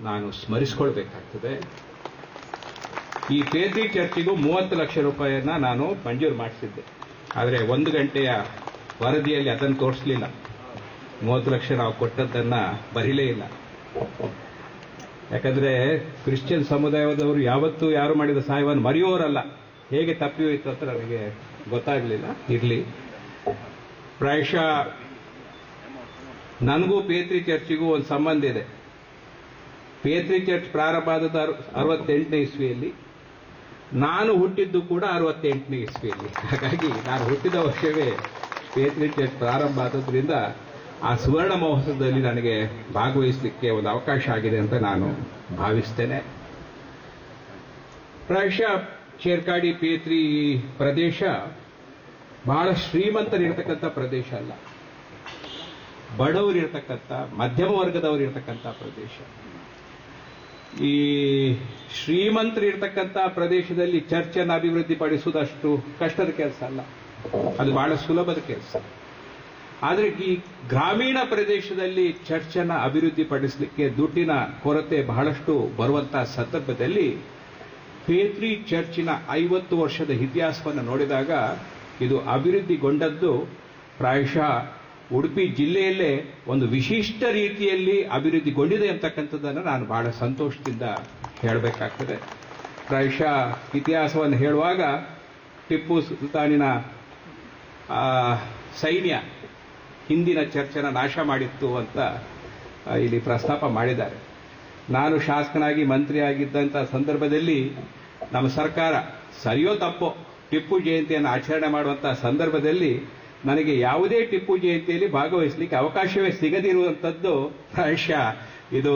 ನಾನು ಸ್ಮರಿಸ್ಕೊಳ್ಬೇಕಾಗ್ತದೆ. ಈ ಪೇತ್ರಿ ಚರ್ಚಿಗೂ ಮೂವತ್ತು ಲಕ್ಷ ರೂಪಾಯಿಯನ್ನ ನಾನು ಮಂಜೂರು ಮಾಡಿಸಿದ್ದೆ. ಆದರೆ ಒಂದು ಗಂಟೆಯ ವರದಿಯಲ್ಲಿ ಅದನ್ನು ತೋರಿಸಲಿಲ್ಲ. ಮೂವತ್ತು ಲಕ್ಷ ನಾವು ಕೊಟ್ಟದ್ದನ್ನ ಬರೀಲೇ ಇಲ್ಲ. ಯಾಕಂದ್ರೆ ಕ್ರಿಶ್ಚಿಯನ್ ಸಮುದಾಯದವರು ಯಾವತ್ತೂ ಯಾರು ಮಾಡಿದ ಸಹಾಯವನ್ನು ಮರೆಯೋರಲ್ಲ. ಹೇಗೆ ತಪ್ಪಿ ಹೋಯಿತು ಅಂತ ನನಗೆ ಗೊತ್ತಾಗಲಿಲ್ಲ. ಇರಲಿ. ಪ್ರಾಯಶಃ ನನಗೂ ಪೇತ್ರಿ ಚರ್ಚಿಗೂ ಒಂದು ಸಂಬಂಧ ಇದೆ. ಪೇತ್ರಿ ಚರ್ಚ್ ಪ್ರಾರಂಭ ಆದದ್ದು ಅರವತ್ತೆಂಟನೇ ಇಸ್ವಿಯಲ್ಲಿ. ನಾನು ಹುಟ್ಟಿದ್ದು ಕೂಡ ಅರವತ್ತೆಂಟನೇ ಇಸ್ವಿಯಲ್ಲಿ. ಹಾಗಾಗಿ ನಾನು ಹುಟ್ಟಿದ ವರ್ಷವೇ ಪೇತ್ರಿ ಚರ್ಚ್ ಪ್ರಾರಂಭ ಆದದ್ರಿಂದ ಆ ಸುವರ್ಣ ಮಹೋತ್ಸವದಲ್ಲಿ ನನಗೆ ಭಾಗವಹಿಸಲಿಕ್ಕೆ ಒಂದು ಅವಕಾಶ ಆಗಿದೆ ಅಂತ ನಾನು ಭಾವಿಸ್ತೇನೆ. ಪ್ರಾಯಶಃ ಶೇರ್ಕಾಡಿ ಪೇತ್ರಿ ಪ್ರದೇಶ ಬಹಳ ಶ್ರೀಮಂತರಿರ್ತಕ್ಕಂಥ ಪ್ರದೇಶ ಅಲ್ಲ. ಬಡವರಿರ್ತಕ್ಕಂಥ, ಮಧ್ಯಮ ವರ್ಗದವರಿರ್ತಕ್ಕಂಥ ಪ್ರದೇಶ. ಈ ಶ್ರೀಮಂತರಿರ್ತಕ್ಕಂಥ ಪ್ರದೇಶದಲ್ಲಿ ಚರ್ಚನ್ನು ಅಭಿವೃದ್ಧಿಪಡಿಸುವುದಷ್ಟು ಕಷ್ಟದ ಕೆಲಸ ಅಲ್ಲ. ಅದು ಬಹಳ ಸುಲಭದ ಕೆಲಸ. ಆದರೆ ಈ ಗ್ರಾಮೀಣ ಪ್ರದೇಶದಲ್ಲಿ ಚರ್ಚನ್ನು ಅಭಿವೃದ್ಧಿಪಡಿಸಲಿಕ್ಕೆ ದುಡ್ಡಿನ ಕೊರತೆ ಬಹಳಷ್ಟು ಬರುವಂತಹ ಸಂದರ್ಭದಲ್ಲಿ ಪೇತ್ರಿ ಚರ್ಚಿನ ಐವತ್ತು ವರ್ಷದ ಇತಿಹಾಸವನ್ನು ನೋಡಿದಾಗ ಇದು ಅಭಿವೃದ್ಧಿಗೊಂಡದ್ದು ಪ್ರಾಯಶಃ ಉಡುಪಿ ಜಿಲ್ಲೆಯಲ್ಲೇ ಒಂದು ವಿಶಿಷ್ಟ ರೀತಿಯಲ್ಲಿ ಅಭಿವೃದ್ಧಿಗೊಂಡಿದೆ ಅಂತಕ್ಕಂಥದ್ದನ್ನು ನಾನು ಬಹಳ ಸಂತೋಷದಿಂದ ಹೇಳಬೇಕಾಗ್ತದೆ. ಪ್ರಾಯಶಃ ಇತಿಹಾಸವನ್ನು ಹೇಳುವಾಗ ಟಿಪ್ಪು ಸುಲ್ತಾನಿನ ಸೈನ್ಯ ಹಿಂದಿನ ಚರ್ಚೆನ ನಾಶ ಮಾಡಿತ್ತು ಅಂತ ಇಲ್ಲಿ ಪ್ರಸ್ತಾಪ ಮಾಡಿದ್ದಾರೆ. ನಾನು ಶಾಸಕನಾಗಿ ಮಂತ್ರಿಯಾಗಿದ್ದಂಥ ಸಂದರ್ಭದಲ್ಲಿ ನಮ್ಮ ಸರ್ಕಾರ ಸರಿಯೋ ತಪ್ಪೋ ಟಿಪ್ಪು ಜಯಂತಿಯನ್ನು ಆಚರಣೆ ಮಾಡುವಂಥ ಸಂದರ್ಭದಲ್ಲಿ ನನಗೆ ಯಾವುದೇ ಟಿಪ್ಪು ಜಯಂತಿಯಲ್ಲಿ ಭಾಗವಹಿಸಲಿಕ್ಕೆ ಅವಕಾಶವೇ ಸಿಗದಿರುವಂಥದ್ದು ಪ್ರಾಯಶಃ. ಇದು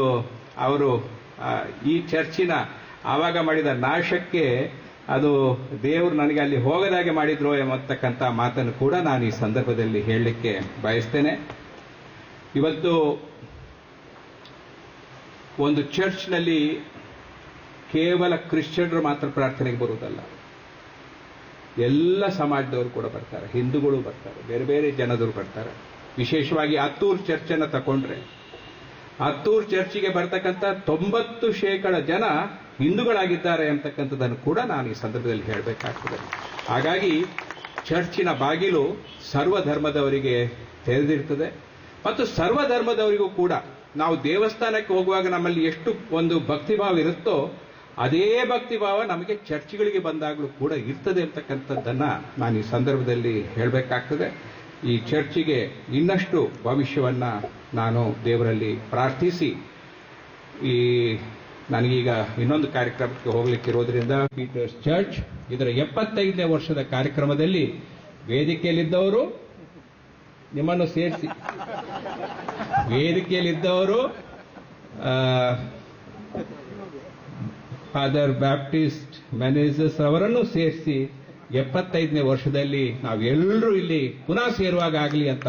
ಅವರು ಈ ಚರ್ಚಿನ ಆವಾಗ ಮಾಡಿದ ನಾಶಕ್ಕೆ ಅದು ದೇವರು ನನಗೆ ಅಲ್ಲಿ ಹೋಗದಾಗೆ ಮಾಡಿದ್ರು ಎಂಬತಕ್ಕಂಥ ಮಾತನ್ನು ಕೂಡ ನಾನು ಈ ಸಂದರ್ಭದಲ್ಲಿ ಹೇಳಲಿಕ್ಕೆ ಬಯಸ್ತೇನೆ. ಇವತ್ತು ಒಂದು ಚರ್ಚ್ನಲ್ಲಿ ಕೇವಲ ಕ್ರಿಶ್ಚಿಯನ್ರು ಮಾತ್ರ ಪ್ರಾರ್ಥನೆಗೆ ಬರುವುದಲ್ಲ. ಎಲ್ಲ ಸಮಾಜದವರು ಕೂಡ ಬರ್ತಾರೆ, ಹಿಂದೂಗಳು ಬರ್ತಾರೆ, ಬೇರೆ ಬೇರೆ ಜನದವರು ಬರ್ತಾರೆ. ವಿಶೇಷವಾಗಿ ಹತ್ತೂರು ಚರ್ಚನ್ನು ತಕೊಂಡ್ರೆ ಹತ್ತೂರು ಚರ್ಚಿಗೆ ಬರ್ತಕ್ಕಂಥ ತೊಂಬತ್ತು ಶೇಕಡ ಜನ ಹಿಂದೂಗಳಾಗಿದ್ದಾರೆ ಅಂತಕ್ಕಂಥದ್ದನ್ನು ಕೂಡ ನಾನು ಈ ಸಂದರ್ಭದಲ್ಲಿ ಹೇಳಬೇಕಾಗ್ತದೆ. ಹಾಗಾಗಿ ಚರ್ಚಿನ ಬಾಗಿಲು ಸರ್ವಧರ್ಮದವರಿಗೆ ತೆರೆದಿರ್ತದೆ. ಮತ್ತು ಸರ್ವಧರ್ಮದವರಿಗೂ ಕೂಡ ನಾವು ದೇವಸ್ಥಾನಕ್ಕೆ ಹೋಗುವಾಗ ನಮ್ಮಲ್ಲಿ ಎಷ್ಟು ಒಂದು ಭಕ್ತಿಭಾವ ಇರುತ್ತೋ ಅದೇ ಭಕ್ತಿಭಾವ ನಮಗೆ ಚರ್ಚ್ಗಳಿಗೆ ಬಂದಾಗಲೂ ಕೂಡ ಇರ್ತದೆ ಅಂತಕ್ಕಂಥದ್ದನ್ನ ನಾನು ಈ ಸಂದರ್ಭದಲ್ಲಿ ಹೇಳಬೇಕಾಗ್ತದೆ. ಈ ಚರ್ಚಿಗೆ ಇನ್ನಷ್ಟು ಭವಿಷ್ಯವನ್ನ ನಾನು ದೇವರಲ್ಲಿ ಪ್ರಾರ್ಥಿಸಿ, ಈ ನನಗೀಗ ಇನ್ನೊಂದು ಕಾರ್ಯಕ್ರಮಕ್ಕೆ ಹೋಗ್ಲಿಕ್ಕಿರೋದ್ರಿಂದ ಪೀಟರ್ಸ್ ಚರ್ಚ್ ಇದರ ಎಪ್ಪತ್ತೈದನೇ ವರ್ಷದ ಕಾರ್ಯಕ್ರಮದಲ್ಲಿ ವೇದಿಕೆಯಲ್ಲಿದ್ದವರು ನಿಮ್ಮನ್ನು ಸೇರಿಸಿ. ವೇದಿಕೆಯಲ್ಲಿದ್ದವರು ಫಾದರ್ ಬ್ಯಾಪ್ಟಿಸ್ಟ್ ಮ್ಯಾನೇಜರ್ಸ್ ಅವರನ್ನು ಸೇರಿಸಿ ಎಪ್ಪತ್ತೈದನೇ ವರ್ಷದಲ್ಲಿ ನಾವೆಲ್ಲರೂ ಇಲ್ಲಿ ಪುನಃ ಸೇರುವಾಗ ಆಗಲಿ ಅಂತ